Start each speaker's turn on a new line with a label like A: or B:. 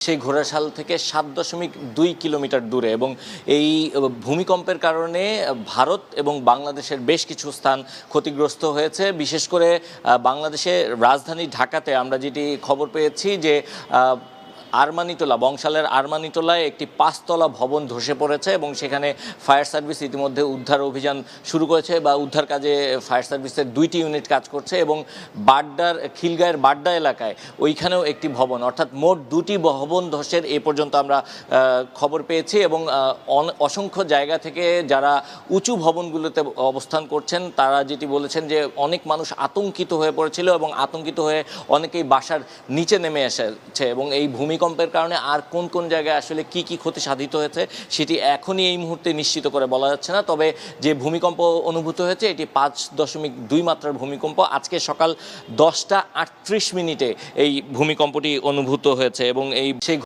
A: সেই ঘোড়াশাল থেকে সাত দশমিক দুই কিলোমিটার দূরে এবং এই ভূমিকম্পের কারণে ভারত এবং বাংলাদেশের বেশ কিছু স্থান ক্ষতিগ্রস্ত হয়েছে। বিশেষ করে বাংলাদেশের রাজধানী ঢাকাতে আমরা যেটি খবর পেয়েছি যে আহ, আরমানিটোলা বংশালের আরমানিটোলায় একটি পাঁচতলা ভবন ধসে পড়েছে এবং সেখানে ফায়ার সার্ভিস ইতিমধ্যে উদ্ধার অভিযান শুরু করেছে বা উদ্ধার কাজে ফায়ার সার্ভিসের দুইটি ইউনিট কাজ করছে এবং বাড্ডার খিলগাঁয়ের বাড্ডা এলাকায় ওইখানেও একটি ভবন অর্থাৎ মোট দুটি ভবন ধসের এ পর্যন্ত আমরা খবর পেয়েছি এবং অসংখ্য জায়গা থেকে যারা উঁচু ভবনগুলোতে অবস্থান করছেন তারা যেটি বলেছেন যে অনেক মানুষ আতঙ্কিত হয়ে পড়েছিল এবং আতঙ্কিত হয়ে অনেকেই বাসার নিচে নেমে এসেছে এবং এই ভূমিকম্পের কারণে আর কোন কোন জায়গায় আসলে কি কি ক্ষতি সাধিত হয়েছে, সেটি এখনই এই মুহূর্তে নিশ্চিত করে বলা যাচ্ছে না। তবে যে ভূমিকম্প অনুভূত হয়েছে, এটি পাঁচ দশমিক দুই মাত্রার ভূমিকম্প। আজকে সকাল দশটা আটত্রিশ মিনিটে এই ভূমিকম্পটি অনুভূত হয়েছে এবং এই সেই